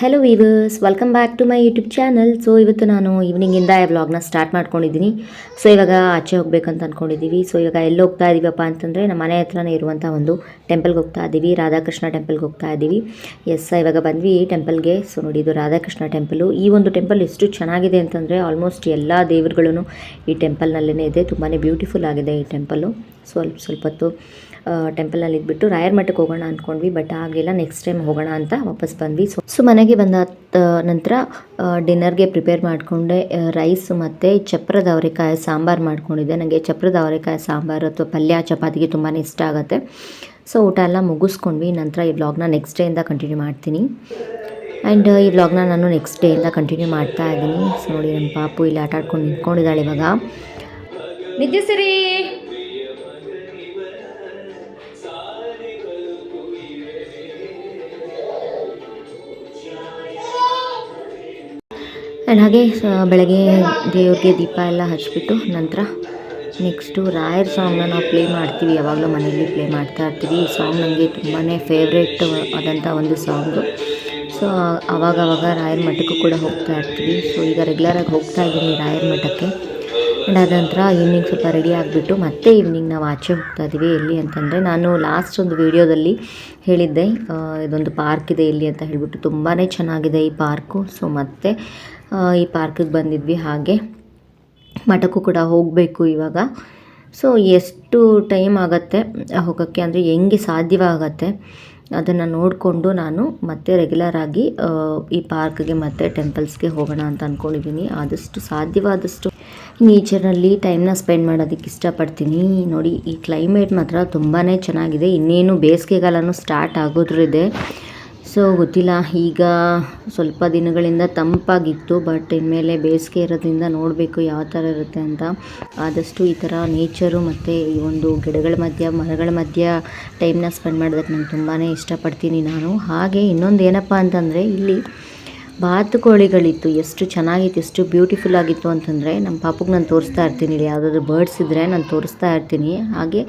Hello viewers welcome back to my YouTube channel so ಇವತ್ತು ನಾನು ಈವ್ನಿಂಗಿಂದ ವ್ಲಾಗ್ನ ಸ್ಟಾರ್ಟ್ ಮಾಡ್ಕೊಂಡಿದ್ದೀನಿ. ಸೊ ಇವಾಗ ಆಚೆ ಹೋಗ್ಬೇಕಂತ ಅಂದ್ಕೊಂಡಿದ್ದೀವಿ ಸೊ ಇವಾಗ ಎಲ್ಲಿ ಹೋಗ್ತಾ ಇದ್ದೀವಪ್ಪ ಅಂತಂದರೆ, ನಮ್ಮ ಮನೆ ಹತ್ರನೇ ಇರುವಂಥ ಒಂದು ಟೆಂಪಲ್ಗೆ ಹೋಗ್ತಾ ಇದ್ದೀವಿ ರಾಧಾಕೃಷ್ಣ ಟೆಂಪಲ್ಗೆ ಹೋಗ್ತಾ ಇದ್ದೀವಿ ಎಸ್ ಇವಾಗ ಬಂದ್ವಿ ಟೆಂಪಲ್ಗೆ ಸೊ ನೋಡಿ, ಇದು ರಾಧಾಕೃಷ್ಣ ಟೆಂಪಲು ಈ ಒಂದು ಟೆಂಪಲ್ ಎಷ್ಟು ಚೆನ್ನಾಗಿದೆ ಅಂತಂದರೆ ಆಲ್ಮೋಸ್ಟ್ ಎಲ್ಲ ದೇವರುಗಳೂ ಈ ಟೆಂಪಲ್ನಲ್ಲೇ ಇದೆ. ತುಂಬಾ ಬ್ಯೂಟಿಫುಲ್ ಆಗಿದೆ ಈ ಟೆಂಪಲ್ಲು ಸ್ವಲ್ಪ ಸ್ವಲ್ಪ ಹೊತ್ತು ಟೆಂಪಲ್ನಲ್ಲಿ ಇದ್ಬಿಟ್ಟು ರಾಯರ್ ಮಠಕ್ಕೆ ಹೋಗೋಣ ಅಂದ್ಕೊಂಡ್ವಿ ಬಟ್ ಆಗಲಿಲ್ಲ. ನೆಕ್ಸ್ಟ್ ಟೈಮ್ ಹೋಗೋಣ ಅಂತ ವಾಪಸ್ ಬಂದ್ವಿ. ಸೊ ಸೊ ಮನೆಗೆ ಬಂದ ನಂತರ ಡಿನ್ನರ್ಗೆ ಪ್ರಿಪೇರ್ ಮಾಡಿಕೊಂಡೆ ರೈಸ್ ಮತ್ತು ಚಪ್ರದ ಅವರೆಕಾಯಿ ಸಾಂಬಾರು ಮಾಡ್ಕೊಂಡಿದ್ದೆ. ನನಗೆ ಚಪ್ರದ ಅವರೆಕಾಯಿ ಸಾಂಬಾರು ಅಥವಾ ಪಲ್ಯ, ಚಪಾತಿಗೆ ತುಂಬಾ ಇಷ್ಟ ಆಗುತ್ತೆ. ಸೊ ಊಟ ಎಲ್ಲ ಮುಗಿಸ್ಕೊಂಡ್ವಿ. ನಂತರ ಈ ವ್ಲಾಗ್ನ ನೆಕ್ಸ್ಟ್ ಡೇಯಿಂದ ಕಂಟಿನ್ಯೂ ಮಾಡ್ತೀನಿ. ಆ್ಯಂಡ್ ಈ ವ್ಲಾಗ್ನ ನಾನು ನೆಕ್ಸ್ಟ್ ಡೇಯಿಂದ ಕಂಟಿನ್ಯೂ ಮಾಡ್ತಾ ಇದ್ದೀನಿ. ಸೊ ನೋಡಿ ನನ್ನ ಪಾಪು ಇಲ್ಲಿ ಆಟ ಆಡ್ಕೊಂಡು ನಿಂತ್ಕೊಂಡಿದ್ದಾಳೆ ಇವಾಗ. ನಿದ್ದೆ ಸರಿ ಆ್ಯಂಡ್ ಹಾಗೆ ಬೆಳಗ್ಗೆ ದೇವ್ರಿಗೆ ದೀಪ ಎಲ್ಲ ಹಚ್ಚಿಬಿಟ್ಟು ನಂತರ ನೆಕ್ಸ್ಟು ರಾಯರ್ ಸಾಂಗ್ನ ನಾವು ಪ್ಲೇ ಮಾಡ್ತೀವಿ. ಯಾವಾಗಲೂ ಮನೆಯಲ್ಲಿ ಪ್ಲೇ ಮಾಡ್ತಾ ಇರ್ತೀವಿ. ಈ ಸಾಂಗ್ ನನಗೆ ತುಂಬಾ ಫೇವ್ರೇಟ್ ಆದಂಥ ಒಂದು ಸಾಂಗು. ಸೊ ಆವಾಗವಾಗ ಆವಾಗ ರಾಯರ ಮಠಕ್ಕೂ ಕೂಡ ಹೋಗ್ತಾ ಇರ್ತೀವಿ. ಸೊ ಈಗ ರೆಗ್ಯುಲರಾಗಿ ಹೋಗ್ತಾ ಇದ್ದೀನಿ ರಾಯರ್ ಮಠಕ್ಕೆ. ನಂತರ ಈವ್ನಿಂಗ್ ಸ್ವಲ್ಪ ರೆಡಿ ಆಗಿಬಿಟ್ಟು ಮತ್ತೆ ಈವ್ನಿಂಗ್ ನಾವು ಆಚೆ ಹೋಗ್ತಾ ಇದ್ದೀವಿ ಎಲ್ಲಿ ಅಂತಂದರೆ ನಾನು ಲಾಸ್ಟ್ ಒಂದು ವೀಡಿಯೋದಲ್ಲಿ ಹೇಳಿದ್ದೆ ಇದೊಂದು ಪಾರ್ಕ್ ಇದೆ ಇಲ್ಲಿ ಅಂತ ಹೇಳಿಬಿಟ್ಟು ತುಂಬಾ ಚೆನ್ನಾಗಿದೆ ಈ ಪಾರ್ಕು ಸೊ ಮತ್ತೆ ಈ ಪಾರ್ಕಿಗೆ ಬಂದಿದ್ವಿ. ಹಾಗೆ ಮಠಕ್ಕೂ ಕೂಡ ಹೋಗಬೇಕು ಇವಾಗ. ಸೊ ಎಷ್ಟು ಟೈಮ್ ಆಗುತ್ತೆ ಹೋಗೋಕ್ಕೆ? ಅಂದರೆ ಹೆಂಗೆ ಸಾಧ್ಯವಾಗತ್ತೆ ಅದನ್ನು ನೋಡಿಕೊಂಡು ನಾನು ಮತ್ತೆ ರೆಗ್ಯುಲರ್ ಆಗಿ ಈ ಪಾರ್ಕ್ಗೆ ಮತ್ತು ಟೆಂಪಲ್ಸ್ಗೆ ಹೋಗೋಣ ಅಂತ ಅಂದ್ಕೊಂಡಿದ್ದೀನಿ ಆದಷ್ಟು ಸಾಧ್ಯವಾದಷ್ಟು ನೇಚರ್ನಲ್ಲಿ ಟೈಮ್ನ ಸ್ಪೆಂಡ್ ಮಾಡೋದಕ್ಕೆ ಇಷ್ಟಪಡ್ತೀನಿ. ನೋಡಿ, ಈ ಕ್ಲೈಮೇಟ್ ಮಾತ್ರ ತುಂಬಾ ಚೆನ್ನಾಗಿದೆ. ಇನ್ನೇನು ಬೇಸಿಗೆಗಾಲನೂ ಸ್ಟಾರ್ಟ್ ಆಗೋದ್ರಿದೆ ಸೊ ಗೊತ್ತಿಲ್ಲ. ಈಗ ಸ್ವಲ್ಪ ದಿನಗಳಿಂದ ತಂಪಾಗಿತ್ತು ಬಟ್ ಇನ್ಮೇಲೆ ಬೇಸಿಗೆ ಇರೋದ್ರಿಂದ ನೋಡಬೇಕು ಯಾವ ಥರ ಇರುತ್ತೆ ಅಂತ. ಆದಷ್ಟು ಈ ಥರ ನೇಚರು ಮತ್ತು ಈ ಒಂದು ಗಿಡಗಳ ಮಧ್ಯ, ಮರಗಳ ಮಧ್ಯ ಟೈಮ್ನ ಸ್ಪೆಂಡ್ ಮಾಡೋದಕ್ಕೆ ನಾನು ತುಂಬಾ ಇಷ್ಟಪಡ್ತೀನಿ ನಾನು. ಹಾಗೆ ಇನ್ನೊಂದು ಏನಪ್ಪ ಅಂತಂದರೆ ಇಲ್ಲಿ ಬಾತುಕೋಳಿಗಳಿತ್ತು. ಎಷ್ಟು ಚೆನ್ನಾಗಿತ್ತು, ಎಷ್ಟು ಬ್ಯೂಟಿಫುಲ್ ಆಗಿತ್ತು ಅಂತಂದರೆ ನಮ್ಮ ಪಾಪಗೆ ನಾನು ತೋರಿಸ್ತಾ ಇರ್ತೀನಿ ಇಲ್ಲಿ. ಯಾವುದಾದ್ರು ಬರ್ಡ್ಸ್ ಇದ್ದರೆ ನಾನು ತೋರಿಸ್ತಾ ಇರ್ತೀನಿ. ಹಾಗೆ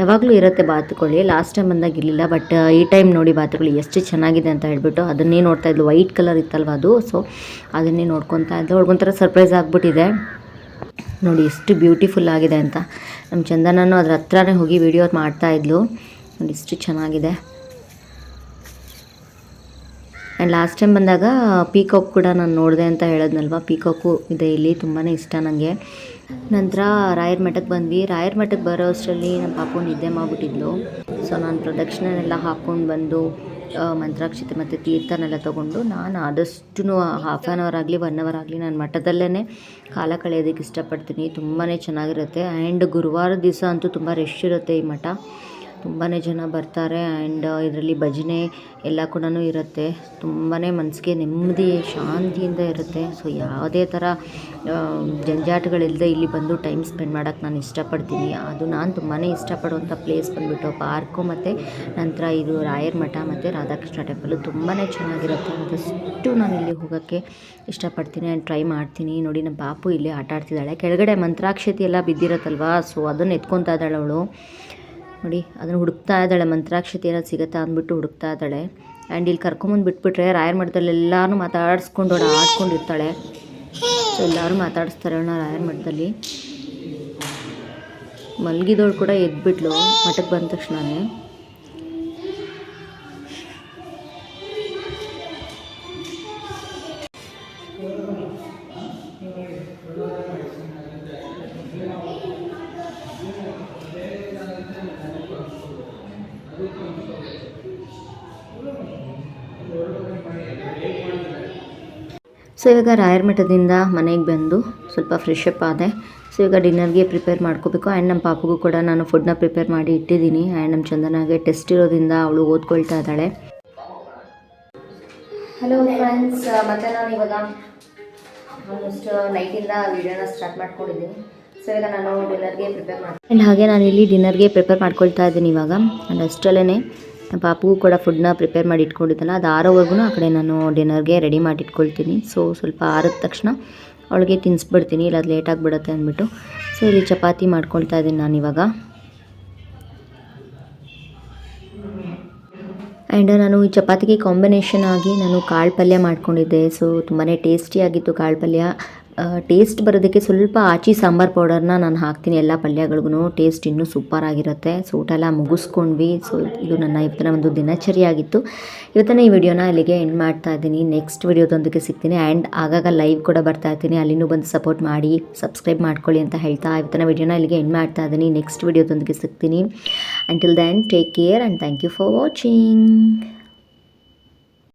ಯಾವಾಗಲೂ ಇರುತ್ತೆ ಬಾತುಕೋಳಿ. ಲಾಸ್ಟ್ ಟೈಮ್ ಬಂದಾಗ ಇರಲಿಲ್ಲ ಬಟ್ ಈ ಟೈಮ್ ನೋಡಿ ಬಾತುಕೋಳಿ ಎಷ್ಟು ಚೆನ್ನಾಗಿದೆ ಅಂತ ಹೇಳ್ಬಿಟ್ಟು ಅದನ್ನೇ ನೋಡ್ತಾ ಇದ್ಲು. ವೈಟ್ ಕಲರ್ ಇತ್ತಲ್ವ ಅದು. ಸೊ ಅದನ್ನೇ ನೋಡ್ಕೊತಾ ಇದ್ದೆ ಅವ್ಳಿಗೊಂಥರ ಸರ್ಪ್ರೈಸ್ ಆಗಿಬಿಟ್ಟಿದೆ. ನೋಡಿ ಎಷ್ಟು ಬ್ಯೂಟಿಫುಲ್ ಆಗಿದೆ ಅಂತ. ನಮ್ಮ ಚಂದನನು ಅದ್ರ ಹತ್ರನೇ ಹೋಗಿ ವಿಡಿಯೋ ಮಾಡ್ತಾ ಇದ್ಲು. ನೋಡಿ ಎಷ್ಟು ಚೆನ್ನಾಗಿದೆ. ಆ್ಯಂಡ್ ಲಾಸ್ಟ್ ಟೈಮ್ ಬಂದಾಗ ಪೀಕಾಕ್ ಕೂಡ ನಾನು ನೋಡಿದೆ ಅಂತ ಹೇಳೋದ್ನಲ್ವ? ಪೀಕಾಕು ಇದೆ ಇಲ್ಲಿ ತುಂಬಾ ಇಷ್ಟ ನನಗೆ ನಂತರ ರಾಯರ ಮಠಕ್ಕೆ ಬಂದ್ವಿ. ರಾಯರ ಮಠಕ್ಕೆ ಬರೋ ಅಷ್ಟರಲ್ಲಿ ನಮ್ಮ ಪಾಪು ನಿದ್ದೆ ಮಾಡಿಬಿಟ್ಟಿದ್ಲು. ಸೊ ನಾನು ಪ್ರದಕ್ಷಿಣೆನೆಲ್ಲ ಹಾಕ್ಕೊಂಡು ಬಂದು ಮಂತ್ರಾಕ್ಷತೆ ಮತ್ತು ತೀರ್ಥನೆಲ್ಲ ತೊಗೊಂಡು, ನಾನು ಆದಷ್ಟು ಹಾಫ್ ಆನ್ ಅವರ್ ಆಗಲಿ ಒನ್ ಅವರ್ ಆಗಲಿ ನಾನು ಮಠದಲ್ಲೇ ಕಾಲ ಕಳೆಯೋದಕ್ಕೆ ಇಷ್ಟಪಡ್ತೀನಿ. ತುಂಬಾ ಚೆನ್ನಾಗಿರುತ್ತೆ. ಆ್ಯಂಡ್ ಗುರುವಾರ ದಿವಸ ಅಂತೂ ತುಂಬ ರಶ್ ಇರುತ್ತೆ ಈ ಮಠ. ತುಂಬಾ ಜನ ಬರ್ತಾರೆ ಆ್ಯಂಡ್ ಇದರಲ್ಲಿ ಭಜನೆ ಎಲ್ಲ ಕೂಡ ಇರುತ್ತೆ. ತುಂಬಾ ಮನಸ್ಸಿಗೆ ನೆಮ್ಮದಿ, ಶಾಂತಿಯಿಂದ ಇರುತ್ತೆ. ಸೊ ಯಾವುದೇ ಥರ ಜಂಜಾಟಗಳಿಲ್ಲದೆ ಇಲ್ಲಿ ಬಂದು ಟೈಮ್ ಸ್ಪೆಂಡ್ ಮಾಡೋಕ್ಕೆ ನಾನು ಇಷ್ಟಪಡ್ತೀನಿ. ಅದು ನಾನು ತುಂಬಾ ಇಷ್ಟಪಡುವಂಥ ಪ್ಲೇಸ್ ಬಂದುಬಿಟ್ಟು ಪಾರ್ಕು ಮತ್ತು ನಂತರ ಇದು ರಾಯರ ಮಠ ಮತ್ತು ರಾಧಾಕೃಷ್ಣ ಟೆಂಪಲು ತುಂಬಾ ಚೆನ್ನಾಗಿರುತ್ತೆ. ಆದಷ್ಟು ನಾನು ಇಲ್ಲಿ ಹೋಗೋಕ್ಕೆ ಇಷ್ಟಪಡ್ತೀನಿ ಆ್ಯಂಡ್ ಟ್ರೈ ಮಾಡ್ತೀನಿ. ನೋಡಿ ನಮ್ಮ ಪಾಪು ಇಲ್ಲಿ ಆಟ ಆಡ್ತಿದ್ದಾಳೆ. ಕೆಳಗಡೆ ಮಂತ್ರಾಕ್ಷತೆ ಎಲ್ಲ ಬಿದ್ದಿರತ್ತಲ್ವಾ? ಸೊ ಅದನ್ನು ಎತ್ಕೊತಾ ಇದ್ದಾಳೆ ಅವಳು. ನೋಡಿ, ಅದನ್ನು ಹುಡುಕ್ತಾ ಇದ್ದಾಳೆ. ಮಂತ್ರಾಕ್ಷತೆ ಏನಾದ್ರು ಸಿಗುತ್ತಾ ಅಂದ್ಬಿಟ್ಟು ಹುಡುಕ್ತಾ ಇದ್ದಾಳೆ. ಆ್ಯಂಡ್ ಇಲ್ಲಿ ಕರ್ಕೊಂಬಂದು ಬಿಟ್ಬಿಟ್ರೆ ರಾಯರ್ ಮಠದಲ್ಲಿ ಎಲ್ಲರೂ ಮಾತಾಡಿಸ್ಕೊಂಡು ಆಡ್ಕೊಂಡಿರ್ತಾಳೆ. ಸೊ ಎಲ್ಲರೂ ಮಾತಾಡಿಸ್ತಾರೆ ಅವಳನ್ನ ರಾಯರ್ ಮಠದಲ್ಲಿ. ಮಲಗಿದವಳು ಕೂಡ ಎದ್ಬಿಟ್ಲು ಮಠಕ್ಕೆ ಬಂದ ತಕ್ಷಣವೇ ಸೊ ಇವಾಗ ರಾಯರ್ ಮಠದಿಂದ ಮನೆಗೆ ಬಂದು ಸ್ವಲ್ಪ ಫ್ರೆಶ್ ಅಪ್ ಆದೆ. ಸೊ ಇವಾಗ ಡಿನ್ನರ್ಗೆ ಪ್ರಿಪೇರ್ ಮಾಡ್ಕೋಬೇಕು. ಆ್ಯಂಡ್ ನಮ್ಮ ಪಾಪಗೂ ಕೂಡ ನಾನು ಫುಡ್ನ ಪ್ರಿಪೇರ್ ಮಾಡಿ ಇಟ್ಟಿದ್ದೀನಿ. ಆ್ಯಂಡ್ ನಮ್ಮ ಚಂದನಾಗೆ ಟೆಸ್ಟ್ ಇರೋದ್ರಿಂದ ಅವಳು ಓದ್ಕೊಳ್ತಾ ಇದ್ದಾಳೆ. ಹಲೋ ಫ್ರೆಂಡ್ಸ್ ಮತ್ತೆ ನಾನು ಇವಾಗ ಆಲ್ಮೋಸ್ಟ್ ನೈಟಿಂದ ವಿಡಿಯೋನ ಸ್ಟಾರ್ಟ್ ಮಾಡ್ಕೊಂಡಿದ್ದೀನಿ. ಆ್ಯಂಡ್ ಹಾಗೆ ನಾನು ಇಲ್ಲಿ ಡಿನ್ನರ್ಗೆ ಪ್ರಿಪೇರ್ ಮಾಡ್ಕೊಳ್ತಾ ಇದ್ದೀನಿ ಇವಾಗ. ಆ್ಯಂಡ್ ಅಷ್ಟರಲ್ಲೇ ಪಾಪಗೂ ಕೂಡ ಫುಡ್ನ ಪ್ರಿಪೇರ್ ಮಾಡಿ ಇಟ್ಕೊಂಡಿದ್ದಲ್ಲ ಅದು ಆರೋವರೆಗೂ ಆ ಕಡೆ ನಾನು ಡಿನ್ನರ್ಗೆ ರೆಡಿ ಮಾಡಿ ಇಟ್ಕೊಳ್ತೀನಿ. ಸೊ ಸ್ವಲ್ಪ ಆರಿದ ತಕ್ಷಣ ಅವಳಿಗೆ ತಿನ್ನಿಸ್ಬಿಡ್ತೀನಿ ಇಲ್ಲ, ಅದು ಲೇಟ್ ಆಗಿಬಿಡುತ್ತೆ ಅಂದ್ಬಿಟ್ಟು. ಸೊ ಇಲ್ಲಿ ಚಪಾತಿ ಮಾಡ್ಕೊಳ್ತಾ ಇದ್ದೀನಿ ನಾನು ಇವಾಗ. ಆ್ಯಂಡ್ ನಾನು ಈ ಚಪಾತಿಗೆ ಕಾಂಬಿನೇಷನ್ ಆಗಿ ನಾನು ಕಾಳು ಪಲ್ಯ ಮಾಡ್ಕೊಂಡಿದ್ದೆ. ಸೊ ತುಂಬಾ ಟೇಸ್ಟಿಯಾಗಿತ್ತು ಕಾಳು ಪಲ್ಯ. ಟೇಸ್ಟ್ ಬರೋದಕ್ಕೆ ಸ್ವಲ್ಪ ಆಚಿ ಸಾಂಬಾರ್ ಪೌಡರ್ನ ನಾನು ಹಾಕ್ತೀನಿ ಎಲ್ಲ ಪಲ್ಯಗಳಿಗೂ ಟೇಸ್ಟ್ ಇನ್ನೂ ಸೂಪರ್ ಆಗಿರುತ್ತೆ. ಸೊ ಊಟ ಮುಗಿಸ್ಕೊಂಡ್ವಿ. ಸೊ ಇದು ನನ್ನ ಇವತ್ತಿನ ಒಂದು ದಿನಚರಿಯಾಗಿತ್ತು ಇವತ್ತಿನ ಈ ವಿಡಿಯೋನ ಅಲ್ಲಿಗೆ ಎಂಡ್ ಮಾಡ್ತಾ ಇದ್ದೀನಿ. ನೆಕ್ಸ್ಟ್ ವಿಡಿಯೋದೊಂದಿಗೆ ಸಿಗ್ತೀನಿ. ಆ್ಯಂಡ್ ಆಗಾಗ ಲೈವ್ ಕೂಡ ಬರ್ತಾ ಇರ್ತೀನಿ. ಅಲ್ಲಿನೂ ಬಂದು ಸಪೋರ್ಟ್ ಮಾಡಿ ಸಬ್ಸ್ಕ್ರೈಬ್ ಮಾಡ್ಕೊಳ್ಳಿ ಅಂತ ಹೇಳ್ತಾ ಇವತ್ತಿನ ವಿಡಿಯೋನ ಇಲ್ಲಿಗೆ ಎಂಡ್ ಮಾಡ್ತಾ ಇದ್ದೀನಿ. ನೆಕ್ಸ್ಟ್ ವಿಡಿಯೋದೊಂದಿಗೆ ಸಿಗ್ತೀನಿ. Until then take care and thank you for watching